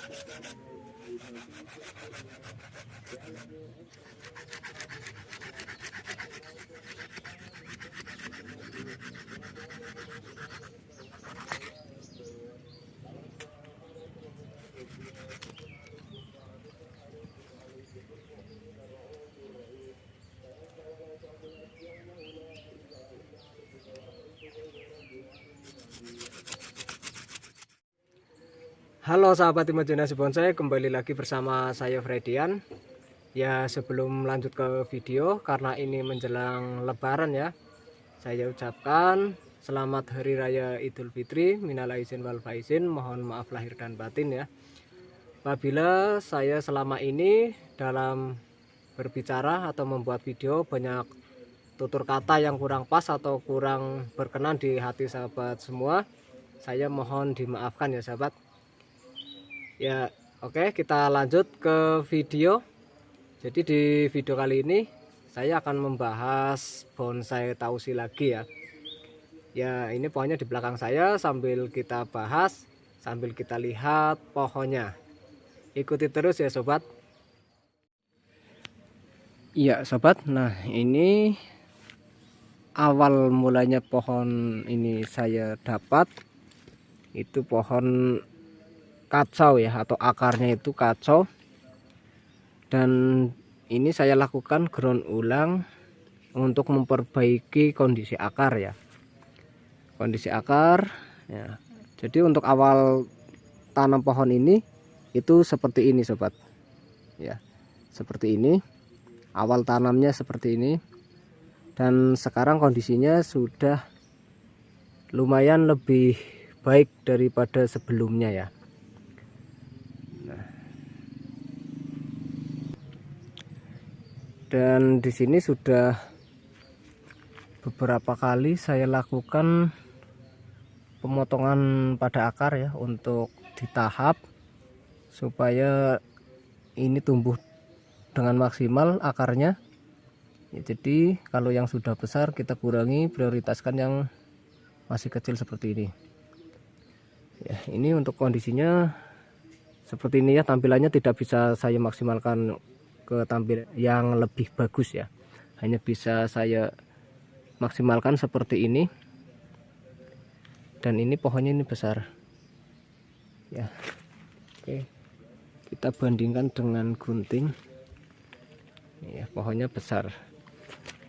Thank you. Halo sahabat imajinasi bonsai, kembali lagi bersama saya Fredian. Ya sebelum lanjut ke video, karena ini menjelang lebaran ya, saya ucapkan selamat Hari Raya Idul Fitri, minal aizin wal faizin, mohon maaf lahir dan batin ya. Apabila saya selama ini dalam berbicara atau membuat video banyak tutur kata yang kurang pas atau kurang berkenan di hati sahabat semua, saya mohon dimaafkan ya sahabat. Ya, oke, kita lanjut ke video. Jadi di video kali ini saya akan membahas bonsai tausi lagi ya. Ya, ini pohonnya di belakang saya sambil kita bahas, sambil kita lihat pohonnya. Ikuti terus ya sobat. Iya, sobat. Nah, ini awal mulanya pohon ini saya dapat itu pohon kacau ya atau akarnya itu kacau. Dan ini saya lakukan ground ulang untuk memperbaiki kondisi akar ya. Kondisi akar ya. Jadi untuk awal tanam pohon ini itu seperti ini sobat. Ya seperti ini. Awal tanamnya seperti ini. Dan sekarang kondisinya sudah lumayan lebih baik daripada sebelumnya ya dan di sini sudah beberapa kali saya lakukan pemotongan pada akar ya untuk di tahap supaya ini tumbuh dengan maksimal akarnya. Ya, jadi kalau yang sudah besar kita kurangi prioritaskan yang masih kecil seperti ini. Ya ini untuk kondisinya seperti ini ya tampilannya tidak bisa saya maksimalkan ke tampil yang lebih bagus ya. Hanya bisa saya maksimalkan seperti ini. Dan ini pohonnya ini besar. Ya. Oke. Kita bandingkan dengan gunting. Ya pohonnya besar.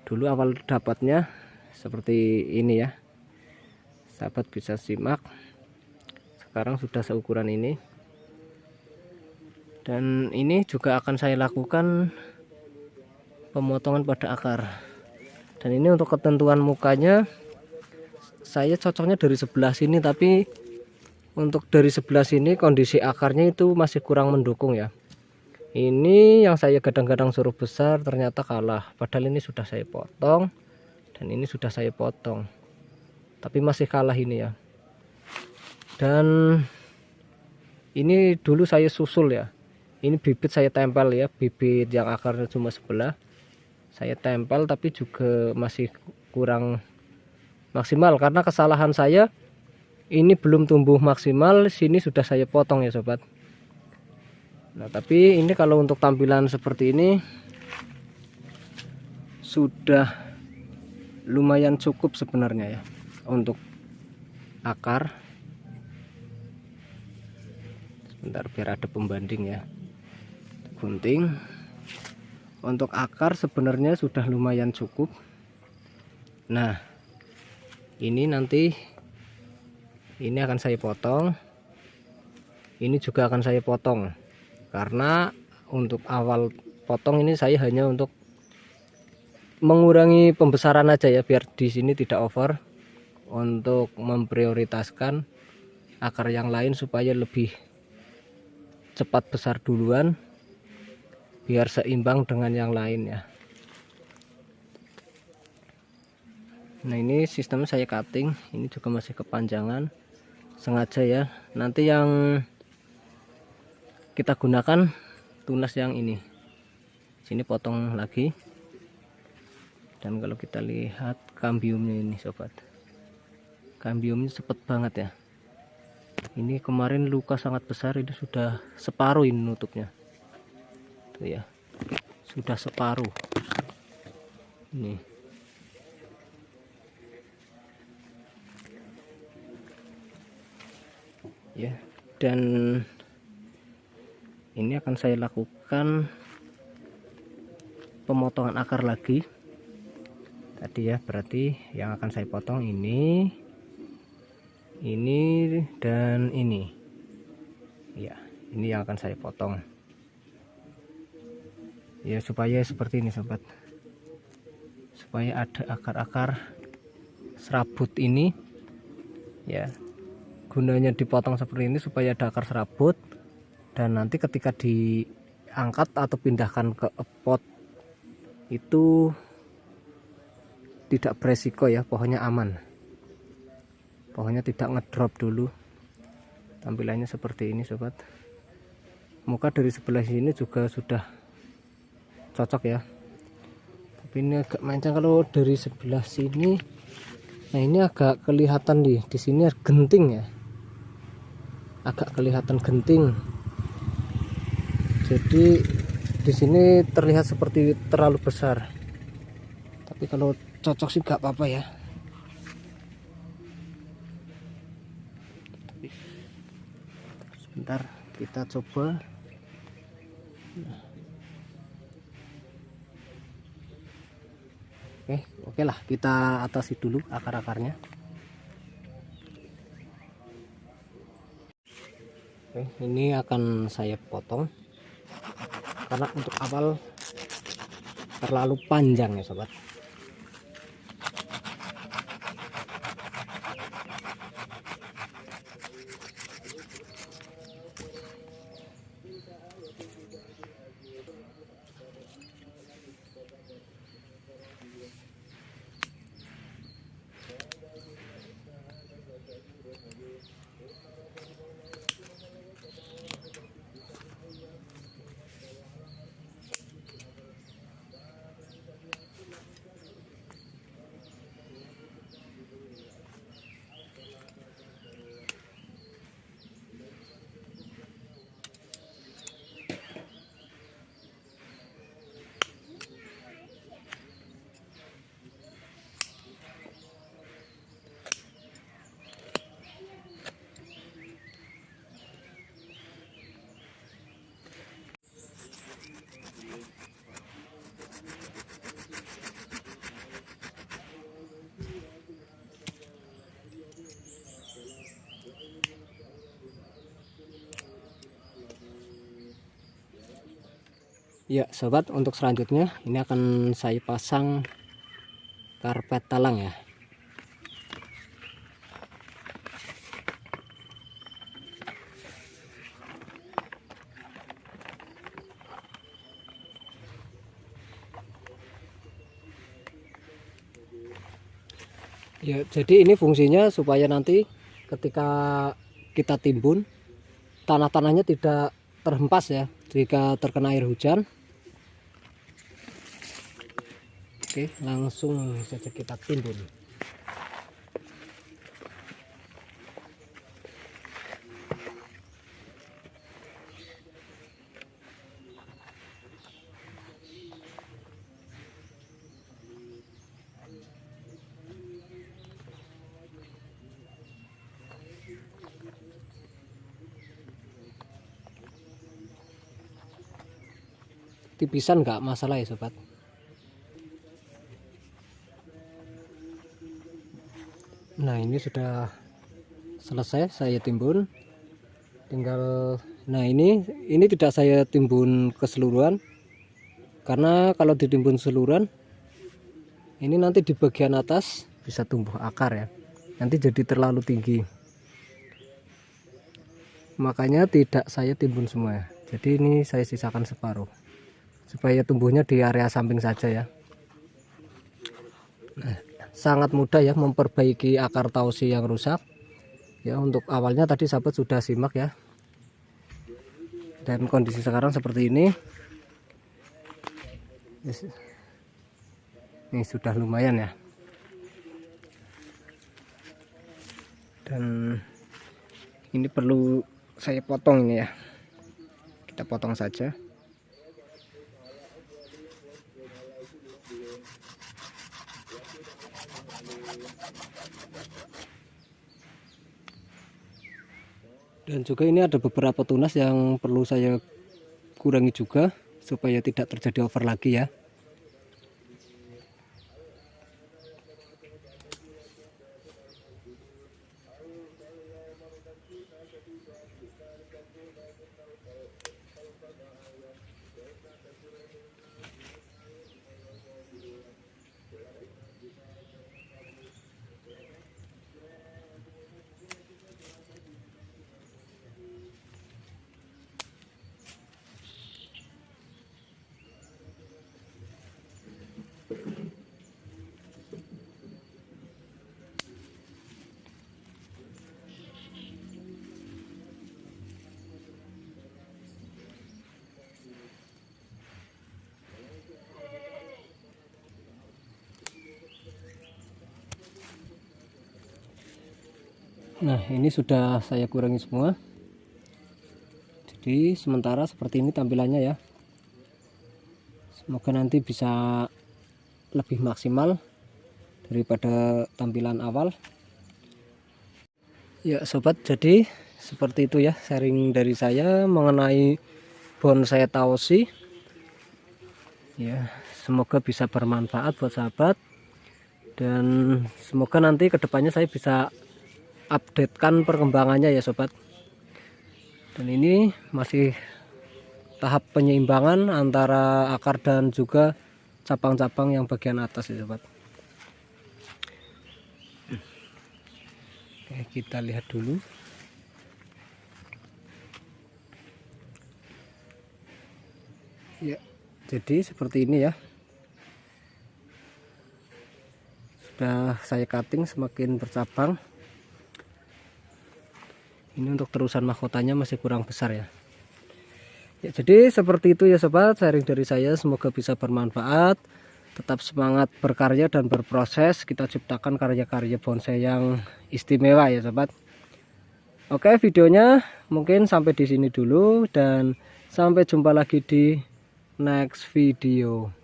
Dulu awal dapatnya seperti ini ya. Sahabat bisa simak. Sekarang sudah seukuran ini dan ini juga akan saya lakukan pemotongan pada akar. Dan ini untuk ketentuan mukanya saya cocoknya dari sebelah sini tapi untuk dari sebelah sini kondisi akarnya itu masih kurang mendukung ya. Ini yang saya kadang-kadang suruh besar ternyata kalah. Padahal ini sudah saya potong dan ini sudah saya potong. Tapi masih kalah ini ya. Dan ini dulu saya susul ya ini bibit saya tempel ya bibit yang akarnya cuma sebelah. Saya tempel tapi juga masih kurang maksimal karena kesalahan saya ini belum tumbuh maksimal sini sudah saya potong ya sobat. Nah tapi ini kalau untuk tampilan seperti ini sudah lumayan cukup sebenarnya ya untuk akar. Sebentar biar ada pembanding ya gunting. Untuk akar sebenarnya sudah lumayan cukup. Nah ini nanti ini akan saya potong. Ini juga akan saya potong. Karena untuk awal potong ini saya hanya untuk mengurangi pembesaran aja ya biar di sini tidak over. Untuk memprioritaskan akar yang lain supaya lebih cepat besar duluan biar seimbang dengan yang lain ya. Nah ini sistem saya cutting. Ini juga masih kepanjangan. Sengaja ya. Nanti yang kita gunakan tunas yang ini. Sini potong lagi. Dan kalau kita lihat kambiumnya ini sobat. Kambiumnya cepet banget ya. Ini kemarin luka sangat besar ini sudah separuh ini nutupnya tuh ya. Sudah separuh. Ini. Ya dan ini akan saya lakukan pemotongan akar lagi. Tadi ya berarti yang akan saya potong ini ini dan ini. Ya ini yang akan saya potong ya supaya seperti ini sobat. Supaya ada akar-akar serabut ini ya gunanya dipotong seperti ini supaya ada akar serabut. Dan nanti ketika diangkat atau pindahkan ke pot itu tidak beresiko ya pohonnya aman. Pohonnya tidak ngedrop dulu. Tampilannya seperti ini sobat. Muka dari sebelah sini juga sudah cocok ya. Tapi ini agak mancang kalau dari sebelah sini. Nah ini agak kelihatan nih di sini genting ya. Agak kelihatan genting. Jadi di sini terlihat seperti terlalu besar. Tapi kalau cocok sih gak apa-apa ya. Sebentar kita coba oke oke lah kita atasi dulu akar-akarnya. Oke ini akan saya potong. Karena untuk awal terlalu panjang ya sobat Ya sobat untuk selanjutnya ini akan saya pasang karpet talang ya. Ya jadi ini fungsinya supaya nanti ketika kita timbun tanah-tanahnya tidak terhempas ya. Jika terkena air hujan Oke, langsung saja kita timbun. Tipisan nggak masalah ya sobat. Nah ini sudah selesai saya timbun. Tinggal nah ini ini tidak saya timbun keseluruhan. Karena kalau ditimbun seluruhan ini nanti di bagian atas bisa tumbuh akar ya. Nanti jadi terlalu tinggi. Makanya tidak saya timbun semua jadi ini saya sisakan separuh. Supaya tumbuhnya di area samping saja ya. Nah sangat mudah ya memperbaiki akar tausi yang rusak. Ya untuk awalnya tadi sahabat sudah simak ya. Dan kondisi sekarang seperti ini. Ini sudah lumayan ya. Dan ini perlu saya potong ini ya. Kita potong saja dan juga ini ada beberapa tunas yang perlu saya kurangi juga supaya tidak terjadi over lagi ya Nah ini sudah saya kurangi semua. Jadi sementara seperti ini tampilannya ya. Semoga nanti bisa lebih maksimal daripada tampilan awal. Ya sobat jadi seperti itu ya sharing dari saya mengenai bonsai tausi ya semoga bisa bermanfaat buat sahabat. Dan semoga nanti ke depannya saya bisa updatekan perkembangannya ya sobat. Dan ini masih tahap penyeimbangan antara akar dan juga cabang-cabang yang bagian atas ya sobat. Oke, kita lihat dulu. Ya jadi seperti ini ya. Sudah saya cutting semakin bercabang ini untuk terusan mahkotanya masih kurang besar ya. Ya jadi seperti itu ya sobat. Sharing dari saya semoga bisa bermanfaat. Tetap semangat berkarya dan berproses. Kita ciptakan karya-karya bonsai yang istimewa ya sobat. Oke videonya mungkin sampai di sini dulu dan sampai jumpa lagi di next video